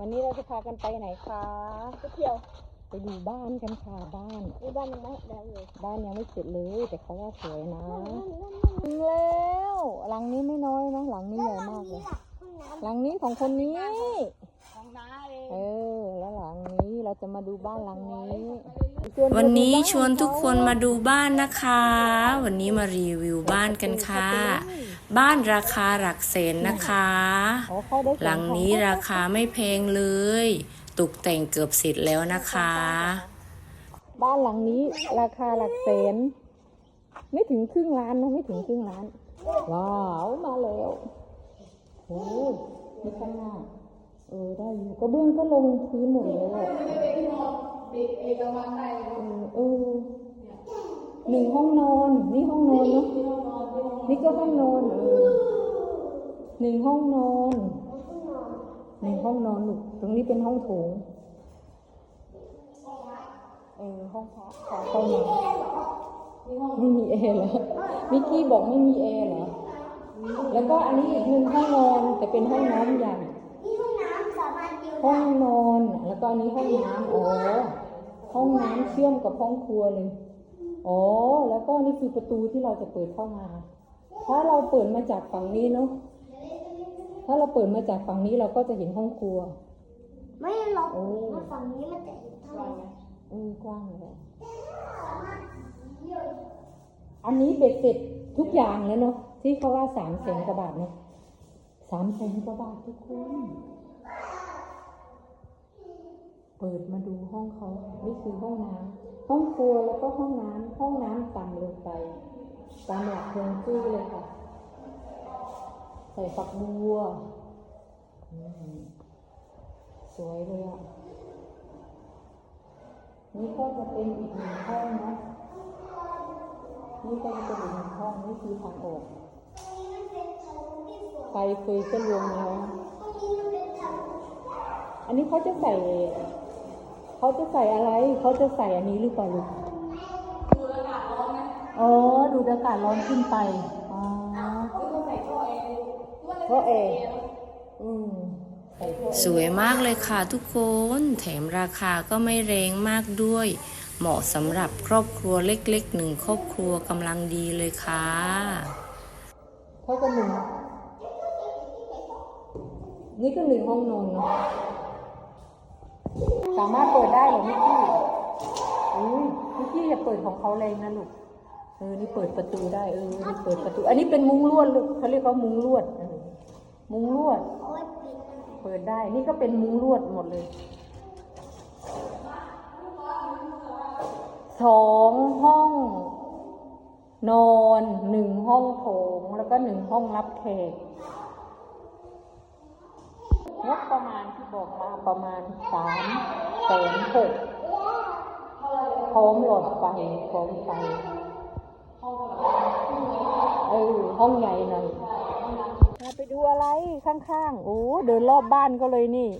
วันนี้เราจะพากันไปไหนคะไปเที่ยว ไปดูบ้านกันค่ะบ้านในบ้านยังไม่แล้วเลยบ้านยังไม่เสร็จเลย แต่เขาว่าสวยนะนั่นนั่นนั่นถึงแล้วหลังนี้ไม่น้อยนะหลังนี้ใหญ่มากเลยหลังนี้ของคนนี้ ของน้าเองเออแล้วหลังนี้เราจะมาดูบ้านหลังนี้ วันนี้ชวนทุกคนมาดูบ้านนะคะ วันนี้มารีวิวบ้านกันค่ะ บ้านราคาหลักแสนนะคะอ๋อเข้าได้สอหลังนี้ห้อราคาไม่แพงเลย ตกแต่งเกือบเสร็จแล้วนะคะ บ้านหลังนี้ราคาหลักแสน ไม่ถึงครึ่งล้านนะไม่ถึงครึ่งล้าน ว้าวมาแล้วโอ้ยนี่ข้างหน้าเออได้อยู่กระเบื้องก็ลงพื้นหมดเลยอะเออเออ หนึ่งห้องนอน นี่ห้องนอนเนาะนี่ก็ห้องนอนเออหนึ่งห้องนอนหนึ่งห้องนอนลูกตรงนี้เป็นห้องโถงเออห้องพักขอเข้ามาไม่มีแอร์เหรอมิกกี้บอกไม่มีแอร์เหรอแล้วก็อันนี้อีกหนึ่งห้องนอนแต่เป็นห้องน้ำใหญ่นี่ห้องน้ำสามารถยืนห้องนอนแล้วก็อันนี้ห้องน้ำอ๋อห้องน้ำเชื่อมกับห้องครัวเลย อ๋อ แล้วก็นี่คือประตูที่เราจะเปิดเข้ามา ถ้าเราเปิดมาจากฝั่งนี้เนาะ ถ้าเราเปิดมาจากฝั่งนี้เราก็จะเห็นห้องครัว ไม่หรอกโอ้มาฝั่งนี้มันจะเห็นเท่าไหร่เออกว้างเลยอันนี้เบ็ดเสร็จทุกอย่างแล้วเนาะที่เขาว่าสามแสนกว่าบาทเนาะสามแสนกว่าบาททุกคน เปิดมาดูห้องเขา นี่คือห้องน้ำ ห้องครัวแล้วก็ห้องน้ำห้องน้ำต่ำลงไปตามหลักเพิงจุ้ยเลยค่ะ ใส่ฝักบัวสวยเลยอะนี่ก็จะเป็นอีกหนึ่งห้องนะนี่ก็จะเป็นอีกหนึ่งห้องนี่คือทางออกไฟเฟยก็รวมแล้วนะอันนี้เขาจะใส่ เขาจะใส่อะไร เขาจะใส่อันนี้หรือเปล่าลูกดูอากาศร้อนนะอ๋อ ดูอากาศร้อนขึ้นไป อ๋อท่อแอร์อืมใส่ท่อแอร์สวยมากเลยค่ะทุกคน แถมราคาก็ไม่แรงมากด้วย เหมาะสำหรับครอบครัวเล็กๆหนึ่งครอบครัวกำลังดีเลยค่ะเขาก็หนึ่งนี่ก็หนึ่งห้องนอนเนาะ สามารถเปิดได้เหรอมิกกี้อุ้ยมิกกี้อย่าเปิดของเขาแรงนะลูก เออ นี่เปิดประตูได้ เออ นี่เปิดประตู อันนี้เป็นมุ้งลวดลูกเขาเรียกว่ามุ้งลวดเออมุ้งลวด เปิดได้ นี่ก็เป็นมุ้งลวดหมดเลย สองห้อง นอนหนึ่งห้องโถง แล้วก็หนึ่งห้องรับแขก งบประมาณที่บอกมาประมาณสามแสนหกพร้อมหลอดไฟพร้อมไฟเออห้องใหญ่หน่อยมาไปดูอะไรข้างๆ โอ้ เดินรอบบ้านก็เลยนี่